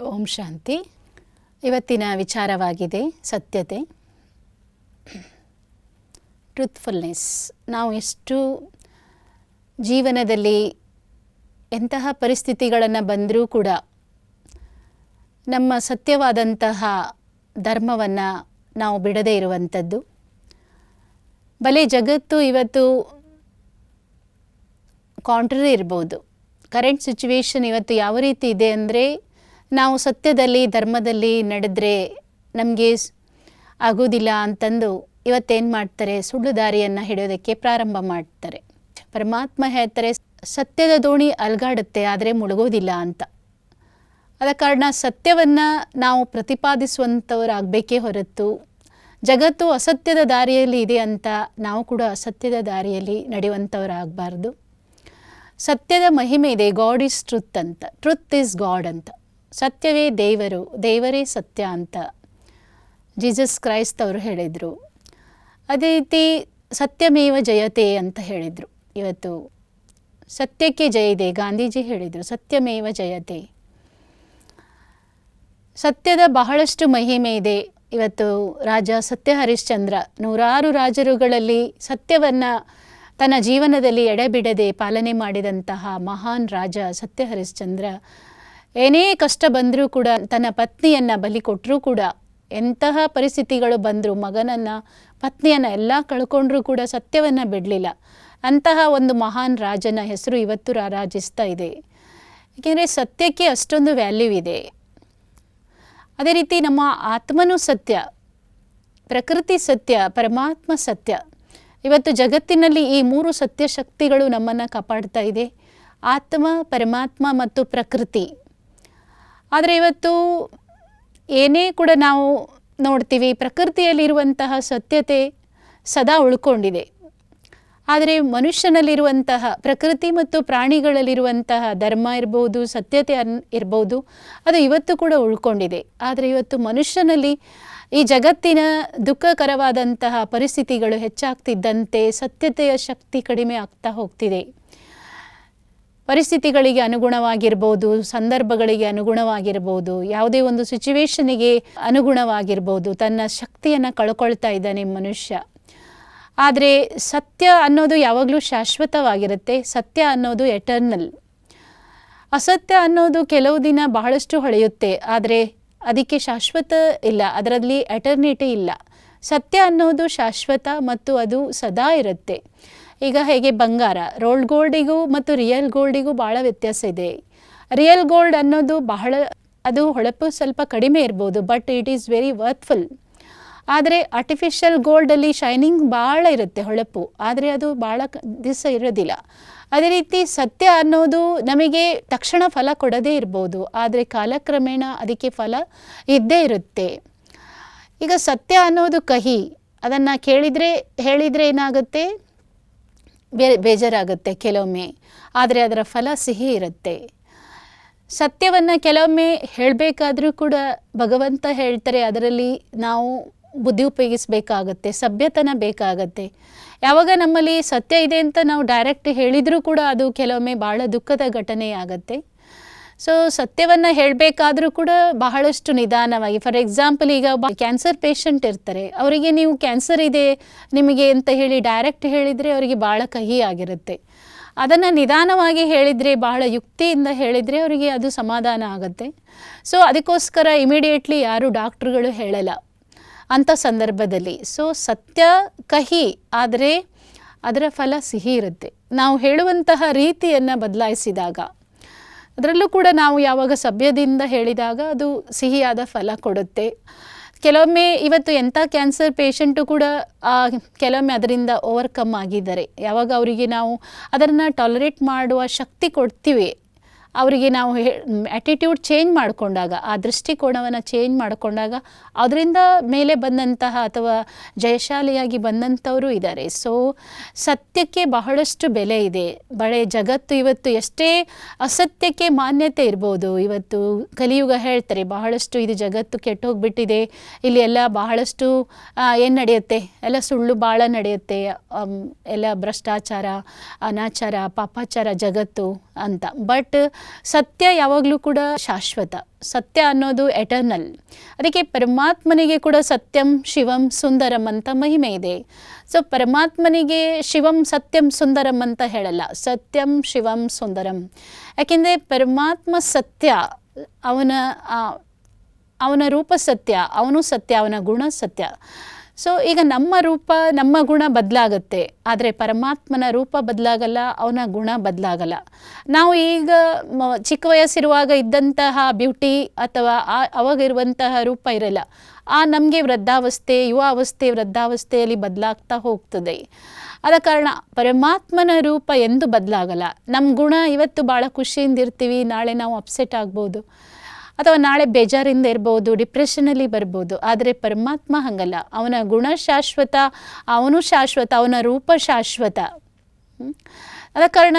ಓಂ ಶಾಂತಿ. ಇವತ್ತಿನ ವಿಚಾರವಾಗಿದೆ ಸತ್ಯತೆ. ಟ್ರೂತ್ಫುಲ್ನೆಸ್ ನಾವು ಎಷ್ಟು ಜೀವನದಲ್ಲಿ ಎಂತಹ ಪರಿಸ್ಥಿತಿಗಳನ್ನು ಬಂದರೂ ಕೂಡ ನಮ್ಮ ಸತ್ಯವಾದಂತಹ ಧರ್ಮವನ್ನು ನಾವು ಬಿಡದೇ ಇರುವಂಥದ್ದು. ಬಲೆ ಜಗತ್ತು ಇವತ್ತು ಕಾಂಟ್ರರಿ ಇರ್ಬೋದು. ಕರೆಂಟ್ ಸಿಚುವೇಶನ್ ಇವತ್ತು ಯಾವ ರೀತಿ ಇದೆ ಅಂದರೆ ನಾವು ಸತ್ಯದಲ್ಲಿ, ಧರ್ಮದಲ್ಲಿ ನಡೆದ್ರೆ ನಮಗೆ ಆಗೋದಿಲ್ಲ ಅಂತಂದು ಇವತ್ತೇನು ಮಾಡ್ತಾರೆ? ಸುಳ್ಳು ದಾರಿಯನ್ನು ಹಿಡಿಯೋದಕ್ಕೆ ಪ್ರಾರಂಭ ಮಾಡ್ತಾರೆ. ಪರಮಾತ್ಮ ಹೇಳ್ತಾರೆ, ಸತ್ಯದ ದೋಣಿ ಅಲ್ಗಾಡುತ್ತೆ, ಆದರೆ ಮುಳುಗೋದಿಲ್ಲ ಅಂತ. ಆದ ಕಾರಣ ಸತ್ಯವನ್ನು ನಾವು ಪ್ರತಿಪಾದಿಸುವಂಥವರಾಗಬೇಕೇ ಹೊರತು, ಜಗತ್ತು ಅಸತ್ಯದ ದಾರಿಯಲ್ಲಿ ಇದೆ ಅಂತ ನಾವು ಕೂಡ ಅಸತ್ಯದ ದಾರಿಯಲ್ಲಿ ನಡೆಯುವಂಥವರಾಗಬಾರ್ದು ಸತ್ಯದ ಮಹಿಮೆ ಇದೆ ಗಾಡ್ ಈಸ್ ಟ್ರುತ್ ಅಂತ. ಟ್ರುತ್ ಈಸ್ ಗಾಡ್ ಅಂತ. ಸತ್ಯವೇ ದೇವರು, ದೇವರೇ ಸತ್ಯ ಅಂತ ಜೀಸಸ್ ಕ್ರೈಸ್ತ್ ಅವರು ಹೇಳಿದರು. ಅದೇ ರೀತಿ ಸತ್ಯಮೇವ ಜಯತೆ ಅಂತ ಹೇಳಿದರು. ಇವತ್ತು ಸತ್ಯಕ್ಕೆ ಜಯ ಇದೆ, ಗಾಂಧೀಜಿ ಹೇಳಿದರು, ಸತ್ಯಮೇವ ಜಯತೆ. ಸತ್ಯದ ಬಹಳಷ್ಟು ಮಹಿಮೆ ಇದೆ. ಇವತ್ತು ರಾಜ ಸತ್ಯ ಹರಿಶ್ಚಂದ್ರ ನೂರಾರು ರಾಜರುಗಳಲ್ಲಿ ಸತ್ಯವನ್ನು ತನ್ನ ಜೀವನದಲ್ಲಿ ಎಡೆಬಿಡದೆ ಪಾಲನೆ ಮಾಡಿದಂತಹ ಮಹಾನ್ ರಾಜ ಸತ್ಯ ಹರಿಶ್ಚಂದ್ರ ಏನೇ ಕಷ್ಟ ಬಂದರೂ ಕೂಡ ತನ್ನ ಪತ್ನಿಯನ್ನು ಬಲಿ ಕೊಟ್ಟರೂ ಕೂಡ ಎಂತಹ ಪರಿಸ್ಥಿತಿಗಳು ಬಂದರೂ ಮಗನನ್ನು, ಪತ್ನಿಯನ್ನು ಎಲ್ಲ ಕಳ್ಕೊಂಡ್ರೂ ಕೂಡ ಸತ್ಯವನ್ನು ಬಿಡಲಿಲ್ಲ. ಅಂತಹ ಒಂದು ಮಹಾನ್ ರಾಜನ ಹೆಸರು ಇವತ್ತು ರಾರಾಜಿಸ್ತಾ ಇದೆ. ಏಕೆಂದರೆ ಸತ್ಯಕ್ಕೆ ಅಷ್ಟೊಂದು ವ್ಯಾಲ್ಯೂ ಇದೆ. ಅದೇ ರೀತಿ ನಮ್ಮ ಆತ್ಮನೂ ಸತ್ಯ, ಪ್ರಕೃತಿ ಸತ್ಯ, ಪರಮಾತ್ಮ ಸತ್ಯ. ಇವತ್ತು ಜಗತ್ತಿನಲ್ಲಿ ಈ ಮೂರು ಸತ್ಯ ಶಕ್ತಿಗಳು ನಮ್ಮನ್ನು ಕಾಪಾಡ್ತಾ ಇದೆ. ಆತ್ಮ, ಪರಮಾತ್ಮ ಮತ್ತು ಪ್ರಕೃತಿ. ಆದರೆ ಇವತ್ತು ಏನೇ ಕೂಡ ನಾವು ನೋಡ್ತೀವಿ, ಪ್ರಕೃತಿಯಲ್ಲಿರುವಂತಹ ಸತ್ಯತೆ ಸದಾ ಉಳ್ಕೊಂಡಿದೆ. ಆದರೆ ಮನುಷ್ಯನಲ್ಲಿರುವಂತಹ, ಪ್ರಕೃತಿ ಮತ್ತು ಪ್ರಾಣಿಗಳಲ್ಲಿರುವಂತಹ ಧರ್ಮ ಇರ್ಬೋದು, ಸತ್ಯತೆ ಅನ್ ಇರ್ಬೋದು, ಅದು ಇವತ್ತು ಕೂಡ ಉಳ್ಕೊಂಡಿದೆ. ಆದರೆ ಇವತ್ತು ಮನುಷ್ಯನಲ್ಲಿ ಈ ಜಗತ್ತಿನ ದುಃಖಕರವಾದಂತಹ ಪರಿಸ್ಥಿತಿಗಳು ಹೆಚ್ಚಾಗ್ತಿದ್ದಂತೆ ಸತ್ಯತೆಯ ಶಕ್ತಿ ಕಡಿಮೆ ಆಗ್ತಾ ಹೋಗ್ತಿದೆ. ಪರಿಸ್ಥಿತಿಗಳಿಗೆ ಅನುಗುಣವಾಗಿರ್ಬೋದು, ಸಂದರ್ಭಗಳಿಗೆ ಅನುಗುಣವಾಗಿರ್ಬೋದು, ಯಾವುದೇ ಒಂದು ಸಿಚುವೇಶನಿಗೆ ಅನುಗುಣವಾಗಿರ್ಬೋದು, ತನ್ನ ಶಕ್ತಿಯನ್ನು ಕಳ್ಕೊಳ್ತಾ ಇದ್ದಾನೆ ಮನುಷ್ಯ. ಆದರೆ ಸತ್ಯ ಅನ್ನೋದು ಯಾವಾಗಲೂ ಶಾಶ್ವತವಾಗಿರುತ್ತೆ, ಸತ್ಯ ಅನ್ನೋದು ಎಟರ್ನಲ್ ಅಸತ್ಯ ಅನ್ನೋದು ಕೆಲವು ದಿನ ಬಹಳಷ್ಟು ಹೊಳೆಯುತ್ತೆ, ಆದರೆ ಅದಕ್ಕೆ ಶಾಶ್ವತ ಇಲ್ಲ, ಅದರಲ್ಲಿ ಎಟರ್ನಿಟಿ ಇಲ್ಲ. ಸತ್ಯ ಅನ್ನೋದು ಶಾಶ್ವತ ಮತ್ತು ಅದು ಸದಾ ಇರುತ್ತೆ. ಈಗ ಹೇಗೆ ಬಂಗಾರ? ರೋಲ್ಡ್ ಗೋಲ್ಡಿಗೂ ಮತ್ತು ರಿಯಲ್ ಗೋಲ್ಡಿಗೂ ಭಾಳ ವ್ಯತ್ಯಾಸ ಇದೆ. ರಿಯಲ್ ಗೋಲ್ಡ್ ಅನ್ನೋದು ಬಹಳ, ಅದು ಹೊಳಪು ಸ್ವಲ್ಪ ಕಡಿಮೆ ಇರ್ಬೋದು but it is very worthful ಆದರೆ ಆರ್ಟಿಫಿಷಿಯಲ್ ಗೋಲ್ಡಲ್ಲಿ ಶೈನಿಂಗ್ ಭಾಳ ಇರುತ್ತೆ ಹೊಳಪು. ಆದರೆ ಅದು ಭಾಳ ದಿವಸ ಇರೋದಿಲ್ಲ. ಅದೇ ರೀತಿ ಸತ್ಯ ಅನ್ನೋದು ನಮಗೆ ತಕ್ಷಣ ಫಲ ಕೊಡದೇ ಇರ್ಬೋದು, ಆದರೆ ಕಾಲಕ್ರಮೇಣ ಅದಕ್ಕೆ ಫಲ ಇದ್ದೇ ಇರುತ್ತೆ. ಈಗ ಸತ್ಯ ಅನ್ನೋದು ಕಹಿ. ಅದನ್ನು ಕೇಳಿದರೆ, ಹೇಳಿದರೆ ಏನಾಗುತ್ತೆ? ಬೇ ಬೇಜಾರಾಗುತ್ತೆ ಕೆಲವೊಮ್ಮೆ. ಆದರೆ ಅದರ ಫಲ ಸಿಹಿ ಇರುತ್ತೆ. ಸತ್ಯವನ್ನು ಕೆಲವೊಮ್ಮೆ ಹೇಳಬೇಕಾದ್ರೂ ಕೂಡ ಭಗವಂತ ಹೇಳ್ತಾರೆ, ಅದರಲ್ಲಿ ನಾವು ಬುದ್ಧಿ ಉಪಯೋಗಿಸಬೇಕಾಗತ್ತೆ, ಸಭ್ಯತನ ಬೇಕಾಗತ್ತೆ. ಯಾವಾಗ ನಮ್ಮಲ್ಲಿ ಸತ್ಯ ಇದೆ ಅಂತ ನಾವು ಡೈರೆಕ್ಟ್ ಹೇಳಿದರೂ ಕೂಡ ಅದು ಕೆಲವೊಮ್ಮೆ ಭಾಳ ದುಃಖದ ಘಟನೆ ಆಗುತ್ತೆ ಸೊ ಸತ್ಯವನ್ನು ಹೇಳಬೇಕಾದ್ರೂ ಕೂಡ ಬಹಳಷ್ಟು ನಿಧಾನವಾಗಿ. ಫಾರ್ ಎಕ್ಸಾಂಪಲ್ ಈಗ ಕ್ಯಾನ್ಸರ್ ಪೇಷಂಟ್ ಇರ್ತಾರೆ. ಅವರಿಗೆ ನೀವು ಕ್ಯಾನ್ಸರ್ ಇದೆ, ನಿಮಗೆ ಅಂತ ಹೇಳಿ ಡೈರೆಕ್ಟ್ ಹೇಳಿದರೆ ಅವರಿಗೆ ಭಾಳ ಕಹಿ ಆಗಿರುತ್ತೆ. ಅದನ್ನು ನಿಧಾನವಾಗಿ ಹೇಳಿದರೆ, ಬಹಳ ಯುಕ್ತಿಯಿಂದ ಹೇಳಿದರೆ ಅವರಿಗೆ ಅದು ಸಮಾಧಾನ ಆಗುತ್ತೆ. ಸೊ ಅದಕ್ಕೋಸ್ಕರ ಇಮಿಡಿಯೇಟ್ಲಿ ಯಾರು ಡಾಕ್ಟ್ರುಗಳು ಹೇಳಲ್ಲ ಅಂಥ ಸಂದರ್ಭದಲ್ಲಿ. ಸೊ ಸತ್ಯ ಕಹಿ ಆದರೆ ಅದರ ಫಲ ಸಿಹಿ ಇರುತ್ತೆ. ನಾವು ಹೇಳುವಂತಹ ರೀತಿಯನ್ನು ಬದಲಾಯಿಸಿದಾಗ ಅದರಲ್ಲೂ ಕೂಡ ನಾವು ಯಾವಾಗ ಸಭ್ಯದಿಂದ ಹೇಳಿದಾಗ ಅದು ಸಿಹಿಯಾದ ಫಲ ಕೊಡುತ್ತೆ. ಕೆಲವೊಮ್ಮೆ ಇವತ್ತು ಎಂಥ ಕ್ಯಾನ್ಸರ್ ಪೇಷಂಟು ಕೂಡ ಕೆಲವೊಮ್ಮೆ ಅದರಿಂದ ಓವರ್ಕಮ್ ಆಗಿದ್ದಾರೆ. ಯಾವಾಗ ಅವರಿಗೆ ನಾವು ಅದನ್ನು ಟಾಲರೇಟ್ ಮಾಡುವ ಶಕ್ತಿ ಕೊಡ್ತೀವಿ. ಅವರಿಗೆ ನಾವು ಆ್ಯಟಿಟ್ಯೂಡ್ ಚೇಂಜ್ ಮಾಡಿಕೊಂಡಾಗ, ಆ ದೃಷ್ಟಿಕೋನವನ್ನು ಚೇಂಜ್ ಮಾಡಿಕೊಂಡಾಗ ಅದರಿಂದ ಮೇಲೆ ಬಂದಂತಹ ಅಥವಾ ಜಯಶಾಲಿಯಾಗಿ ಬಂದಂಥವರು ಇದ್ದಾರೆ ಸೊ ಸತ್ಯಕ್ಕೆ ಬಹಳಷ್ಟು ಬೆಲೆ ಇದೆ. ಬಳೆ ಜಗತ್ತು ಇವತ್ತು ಎಷ್ಟೇ ಅಸತ್ಯಕ್ಕೆ ಮಾನ್ಯತೆ ಇರ್ಬೋದು. ಇವತ್ತು ಕಲಿಯುಗ ಹೇಳ್ತಾರೆ, ಬಹಳಷ್ಟು ಇದು ಜಗತ್ತು ಕೆಟ್ಟೋಗ್ಬಿಟ್ಟಿದೆ. ಇಲ್ಲಿ ಎಲ್ಲ ಬಹಳಷ್ಟು ಏನು ನಡೆಯುತ್ತೆ? ಎಲ್ಲ ಸುಳ್ಳು ಭಾಳ ನಡೆಯುತ್ತೆ. ಎಲ್ಲ ಭ್ರಷ್ಟಾಚಾರ, ಅನಾಚಾರ, ಪಾಪಾಚಾರ ಜಗತ್ತು ಅಂತ. ಬಟ್ ಸತ್ಯ ಯಾವಾಗಲೂ ಕೂಡ ಶಾಶ್ವತ. ಸತ್ಯ ಅನ್ನೋದು ಎಟರ್ನಲ್ ಅದಕ್ಕೆ ಪರಮಾತ್ಮನಿಗೆ ಕೂಡ ಸತ್ಯಂ ಶಿವಂ ಸುಂದರಂ ಅಂತ ಮಹಿಮೆ ಇದೆ. ಸೊ ಪರಮಾತ್ಮನಿಗೆ ಶಿವಂ ಸತ್ಯಂ ಸುಂದರಂ ಅಂತ ಹೇಳಲ್ಲ. ಸತ್ಯಂ ಶಿವಂ ಸುಂದರಂ. ಯಾಕೆಂದರೆ ಪರಮಾತ್ಮ ಸತ್ಯ, ಅವನ ಅವನ ರೂಪ ಸತ್ಯ, ಅವನು ಸತ್ಯ, ಅವನ ಗುಣ ಸತ್ಯ. ಸೊ ಈಗ ನಮ್ಮ ರೂಪ, ನಮ್ಮ ಗುಣ ಬದಲಾಗುತ್ತೆ. ಆದರೆ ಪರಮಾತ್ಮನ ರೂಪ ಬದಲಾಗಲ್ಲ, ಅವನ ಗುಣ ಬದಲಾಗಲ್ಲ. ನಾವು ಈಗ ಚಿಕ್ಕ ವಯಸ್ಸಿರುವಾಗ ಇದ್ದಂತಹ ಬ್ಯೂಟಿ ಅಥವಾ ಆ, ಅವಾಗಿರುವಂತಹ ರೂಪ ಇರಲ್ಲ. ಆ ನಮಗೆ ವೃದ್ಧಾವಸ್ಥೆ, ಯುವಾವಸ್ಥೆ ವೃದ್ಧಾವಸ್ಥೆಯಲ್ಲಿ ಬದಲಾಗ್ತಾ ಹೋಗ್ತದೆ. ಆದ ಕಾರಣ ಪರಮಾತ್ಮನ ರೂಪ ಎಂದು ಬದಲಾಗಲ್ಲ. ನಮ್ಮ ಗುಣ ಇವತ್ತು ಭಾಳ ಖುಷಿಯಿಂದ ಇರ್ತೀವಿ ನಾಳೆ ನಾವು ಅಪ್ಸೆಟ್ ಆಗ್ಬೋದು. ಅಥವಾ ನಾಳೆ ಬೇಜಾರಿಂದ ಇರ್ಬೋದು ಡಿಪ್ರೆಷನಲ್ಲಿ ಬರ್ಬೋದು, ಆದರೆ ಪರಮಾತ್ಮ ಹಂಗಲ್ಲ. ಅವನ ಗುಣ ಶಾಶ್ವತ ಅವನು ಶಾಶ್ವತ, ಅವನ ರೂಪ ಶಾಶ್ವತ. ಅದ ಕಾರಣ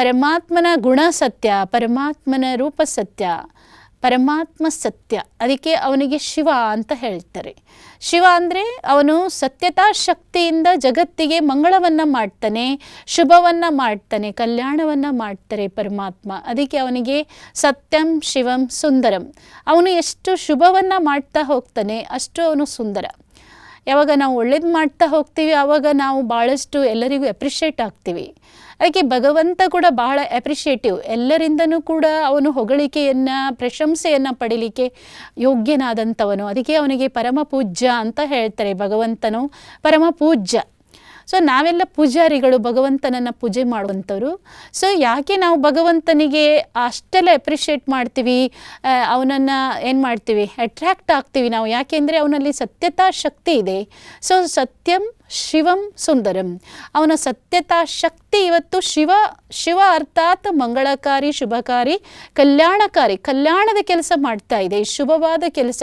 ಪರಮಾತ್ಮನ ಗುಣ ಸತ್ಯ, ಪರಮಾತ್ಮನ ರೂಪ ಸತ್ಯ. ಪರಮಾತ್ಮ ಸತ್ಯ, ಅದಕ್ಕೆ ಅವನಿಗೆ ಶಿವ ಅಂತ ಹೇಳ್ತಾರೆ. ಶಿವ ಅಂದರೆ ಅವನು ಸತ್ಯತಾ ಶಕ್ತಿಯಿಂದ ಜಗತ್ತಿಗೆ ಮಂಗಳವನ್ನು ಮಾಡ್ತಾನೆ, ಶುಭವನ್ನು ಮಾಡ್ತಾನೆ, ಕಲ್ಯಾಣವನ್ನು ಮಾಡ್ತಾರೆ ಪರಮಾತ್ಮ. ಅದಕ್ಕೆ ಅವನಿಗೆ ಸತ್ಯಂ ಶಿವಂ ಸುಂದರಂ. ಅವನು ಎಷ್ಟು ಶುಭವನ್ನು ಮಾಡ್ತಾ ಹೋಗ್ತಾನೆ ಅಷ್ಟು ಅವನು ಸುಂದರ. ಯಾವಾಗ ನಾವು ಒಳ್ಳೇದು ಮಾಡ್ತಾ ಹೋಗ್ತೀವಿ ಆವಾಗ ನಾವು ಭಾಳಷ್ಟು ಎಲ್ಲರಿಗೂ ಎಪ್ರಿಷಿಯೇಟ್ ಆಗ್ತೀವಿ. ಅದಕ್ಕೆ ಭಗವಂತ ಕೂಡ ಬಹಳ ಅಪ್ರಿಷಿಯೇಟಿವ್ ಎಲ್ಲರಿಂದನೂ ಕೂಡ ಅವನು ಹೊಗಳಿಕೆಯನ್ನು, ಪ್ರಶಂಸೆಯನ್ನು ಪಡೀಲಿಕ್ಕೆ ಯೋಗ್ಯನಾದಂಥವನು. ಅದಕ್ಕೆ ಅವನಿಗೆ ಪರಮ ಪೂಜ್ಯ ಅಂತ ಹೇಳ್ತಾರೆ ಭಗವಂತನು. ಪರಮ ಪೂಜ್ಯ. ಸೊ ನಾವೆಲ್ಲ ಪೂಜಾರಿಗಳು, ಭಗವಂತನನ್ನು ಪೂಜೆ ಮಾಡುವಂಥವ್ರು. ಸೊ ಯಾಕೆ ನಾವು ಭಗವಂತನಿಗೆ ಅಷ್ಟೆಲ್ಲ ಎಪ್ರಿಷಿಯೇಟ್ ಮಾಡ್ತೀವಿ? ಅವನನ್ನು ಏನು ಮಾಡ್ತೀವಿ? ಅಟ್ರ್ಯಾಕ್ಟ್ ಆಗ್ತೀವಿ ನಾವು. ಯಾಕೆಂದರೆ ಅವನಲ್ಲಿ ಸತ್ಯತಾ ಶಕ್ತಿ ಇದೆ. ಸೊ ಸತ್ಯಂ ಶಿವಂ ಸುಂದರಂ. ಅವನ ಸತ್ಯತಾ ಶಕ್ತಿ ಇವತ್ತು ಶಿವ ಶಿವ ಅರ್ಥಾತ್ ಮಂಗಳಕಾರಿ, ಶುಭಕಾರಿ, ಕಲ್ಯಾಣಕಾರಿ, ಕಲ್ಯಾಣದ ಕೆಲಸ ಮಾಡ್ತಾ ಇದೆ, ಶುಭವಾದ ಕೆಲಸ.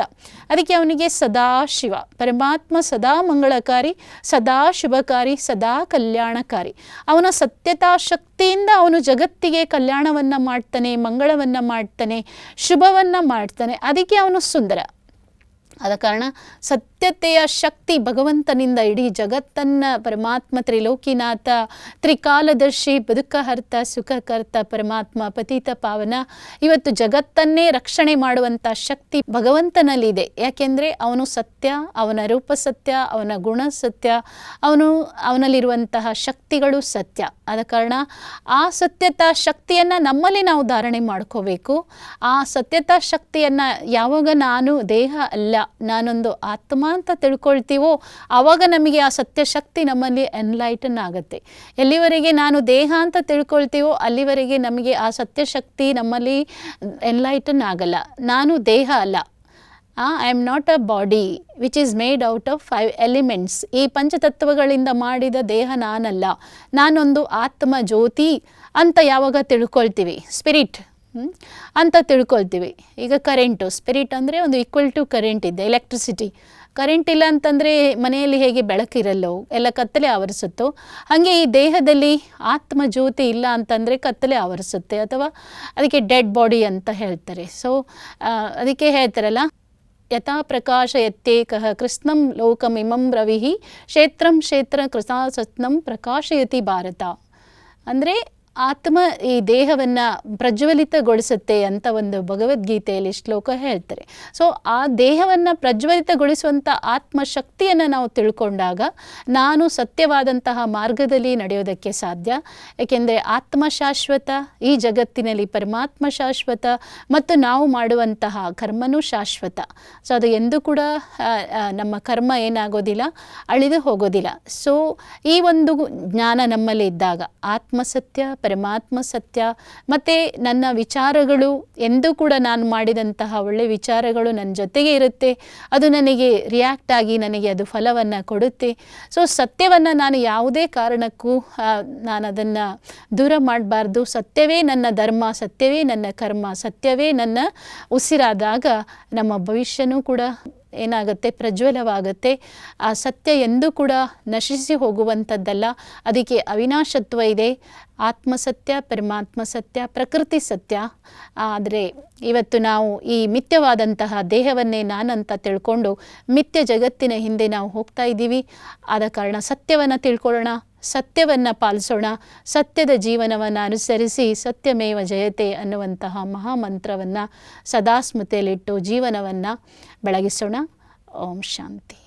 ಅದಕ್ಕೆ ಅವನಿಗೆ ಸದಾ ಶಿವ, ಪರಮಾತ್ಮ ಸದಾ ಮಂಗಳಕಾರಿ, ಸದಾ ಶುಭಕಾರಿ, ಸದಾ ಕಲ್ಯಾಣಕಾರಿ. ಅವನ ಸತ್ಯತಾ ಶಕ್ತಿಯಿಂದ ಅವನು ಜಗತ್ತಿಗೆ ಕಲ್ಯಾಣವನ್ನು ಮಾಡ್ತಾನೆ, ಮಂಗಳವನ್ನು ಮಾಡ್ತಾನೆ, ಶುಭವನ್ನು ಮಾಡ್ತಾನೆ. ಅದಕ್ಕೆ ಅವನು ಸುಂದರ. ಆದ ಕಾರಣ ಸತ್ಯತೆಯ ಶಕ್ತಿ ಭಗವಂತನಿಂದ ಇಡೀ ಜಗತ್ತನ್ನ ಪರಮಾತ್ಮ ತ್ರಿಲೋಕಿನಾಥ, ತ್ರಿಕಾಲದರ್ಶಿ, ಬದುಕಹರ್ತ, ಸುಖಕರ್ತ, ಪರಮಾತ್ಮ ಪತಿತ ಪಾವನ ಇವತ್ತು ಜಗತ್ತನ್ನೇ ರಕ್ಷಣೆ ಮಾಡುವಂಥ ಶಕ್ತಿ ಭಗವಂತನಲ್ಲಿದೆ. ಯಾಕೆಂದರೆ ಅವನು ಸತ್ಯ, ಅವನ ರೂಪ ಸತ್ಯ, ಅವನ ಗುಣ ಸತ್ಯ, ಅವನು ಅವನಲ್ಲಿರುವಂತಹ ಶಕ್ತಿಗಳು ಸತ್ಯ. ಆದ ಕಾರಣ ಆ ಸತ್ಯತಾ ಶಕ್ತಿಯನ್ನು ನಮ್ಮಲ್ಲಿ ನಾವು ಧಾರಣೆ ಮಾಡ್ಕೋಬೇಕು. ಆ ಸತ್ಯತಾ ಶಕ್ತಿಯನ್ನು ಯಾವಾಗ ನಾನು ದೇಹ ಅಲ್ಲ ನಾನೊಂದು ಆತ್ಮ ಅಂತ ತಿಳ್ಕೊಳ್ತೀವೋ ಆವಾಗ ನಮಗೆ ಆ ಸತ್ಯಶಕ್ತಿ ನಮ್ಮಲ್ಲಿ ಎನ್ಲೈಟನ್ ಆಗುತ್ತೆ. ಎಲ್ಲಿವರೆಗೆ ನಾನು ದೇಹ ಅಂತ ತಿಳ್ಕೊಳ್ತೀವೋ, ಅಲ್ಲಿವರೆಗೆ ನಮಗೆ ಆ ಸತ್ಯಶಕ್ತಿ ನಮ್ಮಲ್ಲಿ ಎನ್ಲೈಟನ್ ಆಗಲ್ಲ. ನಾನು ದೇಹ ಅಲ್ಲ. I am not a body which is made out of five elements ಈ ಪಂಚತತ್ವಗಳಿಂದ ಮಾಡಿದ ದೇಹ ನಾನಲ್ಲ. ನಾನೊಂದು ಆತ್ಮ ಜ್ಯೋತಿ ಅಂತ ಯಾವಾಗ ತಿಳ್ಕೊಳ್ತೀವಿ? ಸ್ಪಿರಿಟ್ ಅಂತ ತಿಳ್ಕೊಳ್ತೀವಿ. ಈಗ ಕರೆಂಟು ಸ್ಪಿರಿಟ್ ಅಂದರೆ ಒಂದು ಈಕ್ವಲ್ ಟು ಕರೆಂಟ್ ಇದೆ ಎಲೆಕ್ಟ್ರಿಸಿಟಿ ಕರೆಂಟ್ ಇಲ್ಲ ಅಂತಂದರೆ ಮನೆಯಲ್ಲಿ ಹೇಗೆ ಬೆಳಕಿರಲ್ಲೋ ಎಲ್ಲ ಕತ್ತಲೆ ಆವರಿಸುತ್ತೋ, ಹಾಗೆ ಈ ದೇಹದಲ್ಲಿ ಆತ್ಮ ಜ್ಯೋತಿ ಇಲ್ಲ ಅಂತಂದರೆ ಕತ್ತಲೆ ಆವರಿಸುತ್ತೆ, ಅಥವಾ ಅದಕ್ಕೆ ಡೆಡ್ ಬಾಡಿ ಅಂತ ಹೇಳ್ತಾರೆ. ಸೊ ಅದಕ್ಕೆ ಹೇಳ್ತಾರಲ್ಲ ಯಥಾ ಪ್ರಕಾಶ ಯತ್ಯೇಕಃ ಕೃಷ್ಣಂ ಲೋಕಮಿಮಂ ರವಿಹಿ ಕ್ಷೇತ್ರಂ ಕ್ಷೇತ್ರ ಕೃತಾಸತ್ನಂ ಪ್ರಕಾಶಯತಿ ಭಾರತ. ಅಂದರೆ ಆತ್ಮ ಈ ದೇಹವನ್ನು ಪ್ರಜ್ವಲಿತಗೊಳಿಸುತ್ತೆ ಅಂತ ಒಂದು ಭಗವದ್ಗೀತೆಯಲ್ಲಿ ಶ್ಲೋಕ ಹೇಳ್ತಾರೆ. ಸೊ ಆ ದೇಹವನ್ನು ಪ್ರಜ್ವಲಿತಗೊಳಿಸುವಂಥ ಆತ್ಮಶಕ್ತಿಯನ್ನು ನಾವು ತಿಳ್ಕೊಂಡಾಗ ನಾನು ಸತ್ಯವಾದಂತಹ ಮಾರ್ಗದಲ್ಲಿ ನಡೆಯೋದಕ್ಕೆ ಸಾಧ್ಯ. ಏಕೆಂದರೆ ಆತ್ಮ ಶಾಶ್ವತ ಈ ಜಗತ್ತಿನಲ್ಲಿ ಪರಮಾತ್ಮ ಶಾಶ್ವತ ಮತ್ತು ನಾವು ಮಾಡುವಂತಹ ಕರ್ಮನೂ ಶಾಶ್ವತ. ಸೊ ಅದು ಎಂದೂ ಕೂಡ ನಮ್ಮ ಕರ್ಮ ಏನಾಗೋದಿಲ್ಲ, ಅಳಿದು ಹೋಗೋದಿಲ್ಲ. ಸೊ ಈ ಒಂದು ಜ್ಞಾನ ನಮ್ಮಲ್ಲಿ ಇದ್ದಾಗ ಆತ್ಮಸತ್ಯ ಪರಮಾತ್ಮ ಸತ್ಯ ಮತ್ತು ನನ್ನ ವಿಚಾರಗಳು ಎಂದೂ ಕೂಡ ನಾನು ಮಾಡಿದಂತಹ ಒಳ್ಳೆ ವಿಚಾರಗಳು ನನ್ನ ಜೊತೆಗೆ ಇರುತ್ತೆ. ಅದು ನನಗೆ ರಿಯಾಕ್ಟ್ ಆಗಿ ನನಗೆ ಅದು ಫಲವನ್ನು ಕೊಡುತ್ತೆ. ಸೊ ಸತ್ಯವನ್ನು ನಾನು ಯಾವುದೇ ಕಾರಣಕ್ಕೂ ನಾನು ಅದನ್ನು ದೂರ ಮಾಡಬಾರ್ದು. ಸತ್ಯವೇ ನನ್ನ ಧರ್ಮ, ಸತ್ಯವೇ ನನ್ನ ಕರ್ಮ, ಸತ್ಯವೇ ನನ್ನ ಉಸಿರಾದಾಗ ನಮ್ಮ ಭವಿಷ್ಯನೂ ಕೂಡ ಏನಾಗುತ್ತೆ? ಪ್ರಜ್ವಲವಾಗುತ್ತೆ. ಆ ಸತ್ಯ ಎಂದೂ ಕೂಡ ನಶಿಸಿ ಹೋಗುವಂಥದ್ದಲ್ಲ. ಅದಕ್ಕೆ ಅವಿನಾಶತ್ವ ಇದೆ. ಆತ್ಮಸತ್ಯ ಪರಮಾತ್ಮ ಸತ್ಯ ಪ್ರಕೃತಿ ಸತ್ಯ. ಆದರೆ ಇವತ್ತು ನಾವು ಈ ಮಿಥ್ಯವಾದಂತಹ ದೇಹವನ್ನೇ ನಾನಂತ ತಿಳ್ಕೊಂಡು ಮಿಥ್ಯ ಜಗತ್ತಿನ ಹಿಂದೆ ನಾವು ಹೋಗ್ತಾ ಇದ್ದೀವಿ. ಆದ ಕಾರಣ ಸತ್ಯವನ್ನು ತಿಳ್ಕೊಳ್ಳೋಣ. ಸತ್ಯವನ್ನು ಪಾಲಿಸೋಣ, ಸತ್ಯದ ಜೀವನವನ್ನು ಅನುಸರಿಸಿ ಸತ್ಯಮೇವ ಜಯತೆ ಅನ್ನುವಂತಹ ಮಹಾಮಂತ್ರವನ್ನು ಸದಾ ಸ್ಮೃತಿಯಲ್ಲಿಟ್ಟು ಜೀವನವನ್ನು ಬೆಳಗಿಸೋಣ. ಓಂ ಶಾಂತಿ.